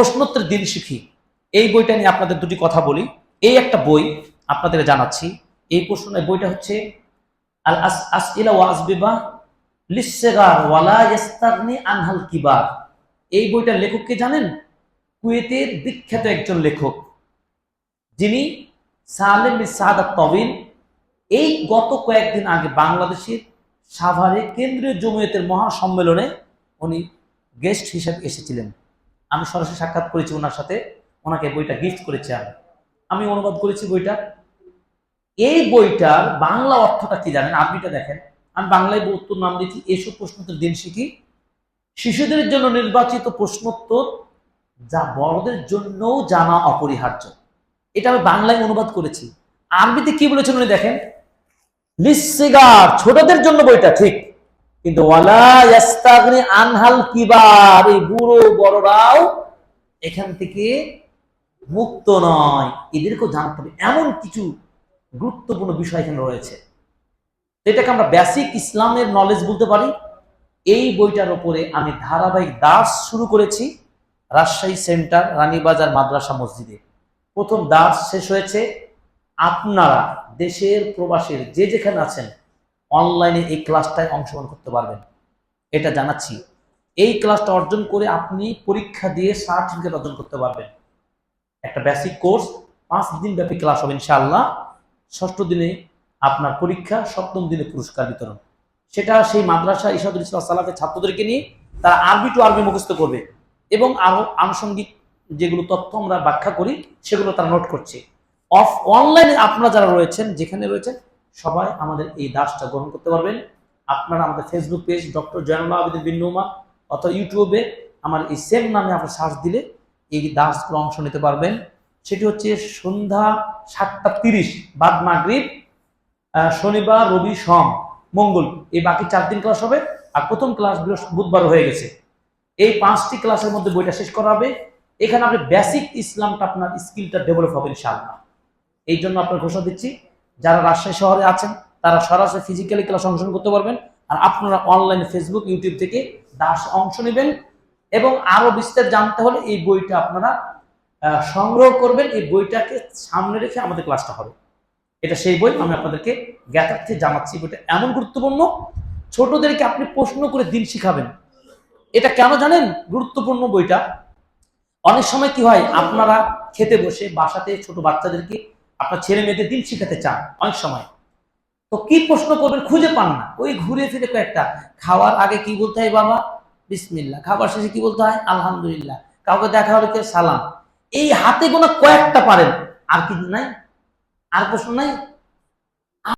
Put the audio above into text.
প্রশ্নোত্তর দিন শিখি। এই বইটা নিয়ে আপনাদের দুটি কথা বলি। এই একটা বই আপনাদের জানাচ্ছি। এই প্রশ্ন বইটা হচ্ছে আনহাল এই বইটার লেখক কে জানেন? কুয়েতের বিখ্যাত একজন লেখক। যিনি সালেম এই গত কয়েকদিন আগে বাংলাদেশের সাভারে কেন্দ্রীয় জমিয়তের মহাসম্মেলনে উনি গেস্ট হিসেবে এসেছিলেন। আমি সরাসরি সাক্ষাৎ করেছি ওনার সাথে, ওনাকে বইটা গিফট করেছি আমি। আমি অনুবাদ করেছি বইটা। এই বইটার বাংলা অর্থটা কি জানেন? আপনিটা দেখেন। আমি বাংলায় উত্তর নাম দিয়েছি, এসব প্রশ্নোত্তর দিন শিখি শিশুদের জন্য নির্বাচিত প্রশ্নোত্তর যা বড়দের জন্যও জানা অপরিহার্য। এটা আমি বাংলায় অনুবাদ করেছি। আরবিতে কি বলেছেন উনি দেখেন? লিসিগার, ছোটদের জন্য বইটা, ঠিক। কিন্তু ওয়ালা আনহাল কিবার এই বুড়ো বড়রাও এখান থেকে মুক্ত নয়। এদেরকেও জানতে হবে। এমন কিছু গুরুত্বপূর্ণ বিষয় এখানে রয়েছে। এটাকে আমরা বেসিক ইসলামের নলেজ বলতে পারি। এই বইটার উপরে আমি ধারাবাহিক দাস শুরু করেছি রাজশাহী সেন্টার, রানীবাজার মাদ্রাসা মসজিদে। প্রথম দাস শেষ হয়েছে আপনারা, দেশের প্রবাসীর, যে যেখানে আছেন। অনলাইনে এই ক্লাসটায় অংশগ্রহণ করতে পারবেন। এটা জানাচ্ছি। এই ক্লাসটা অর্জন করে আপনি পরীক্ষা দিয়ে সার্টিফিকেট অর্জন করতে পারবেন। একটা বেসিক কোর্স পাঁচ দিন ব্যাপী ক্লাস হবে ইনশাআল্লাহ। ষষ্ঠ দিনে আপনার পরীক্ষা, সপ্তম দিনে পুরস্কার বিতরণ। সেটা সেই মাদ্রাসা ইসাদুল ইসলাম সালাফের ছাত্রদেরকে নিয়ে তারা আরবি টু আরবি মুখস্থ করবে এবং আরও আনুষঙ্গিক যেগুলো তথ্য আমরা ব্যাখ্যা করি, সেগুলো তারা নোট করছে। অফ অনলাইনে আপনারা যারা রয়েছেন, যেখানে রয়েছেন সবাই আমাদের এই দাসটা গ্রহণ করতে পারবেন। আপনারা আমাদের Facebook page doctor Zainullah Abedin bin Noma অথবা ইউটিউবে আমার এই সেম নামে আপনার সার্চ দিলে এই দাসগুলো অংশ নিতে পারবেন। সেটি হচ্ছে সন্ধ্যা সাতটা তিরিশ, বাদ মাগরিব শনিবার, রবি, সোম, মঙ্গল। এই বাকি চার দিন ক্লাস হবে আর প্রথম ক্লাস বুধবার হয়ে গেছে। এই পাঁচটি ক্লাসের মধ্যে বইটা শেষ করা হবে। এখানে আপনি বেসিক ইসলামটা আপনার স্কিলটা ডেভেলপ হবে ইনশাআল্লাহ। এই জন্য আপনার ঘোষণা দিচ্ছি যারা রাজশাহী শহরে আছেন, তারা সরাসরি ফিজিক্যালি ক্লাস অংশগ্রহণ করতে পারবেন। আর আপনারা অনলাইন ফেসবুক ইউটিউব থেকে দাস অংশ নেবেন এবং আরও বিস্তার জানতে হলে এই বইটা আপনারা সংগ্রহ করবেন। এই বইটাকে সামনে রেখে আমাদের ক্লাসটা হবে। এটা সেই বই, আমি আপনাদেরকে জ্ঞাতার্থে জানাচ্ছি। বইটা এমন গুরুত্বপূর্ণ, ছোটদেরকে আপনি প্রশ্ন করে দিন শিখাবেন। এটা কেন জানেন? গুরুত্বপূর্ণ বইটা। অনেক সময় কি হয়, আপনারা খেতে বসে বাসাতে ছোট বাচ্চাদেরকে আপনার ছেলে মেয়েদের দিন শিখাতে চান অনেক সময়। তো কি প্রশ্ন করবেন খুঁজে পান না। ওই ঘুরে ফিরে কয়েকটা। খাওয়ার আগে কি বলতে হয় বাবা? বিসমিল্লা খাবার শেষে কি বলতে হয়? আলহামদুলিল্লাহ। কাউকে দেখা হলে কেউ সালাম। এই হাতে গোনা কয়েকটা পারেন। আর কি নাই? আর প্রশ্ন নাই?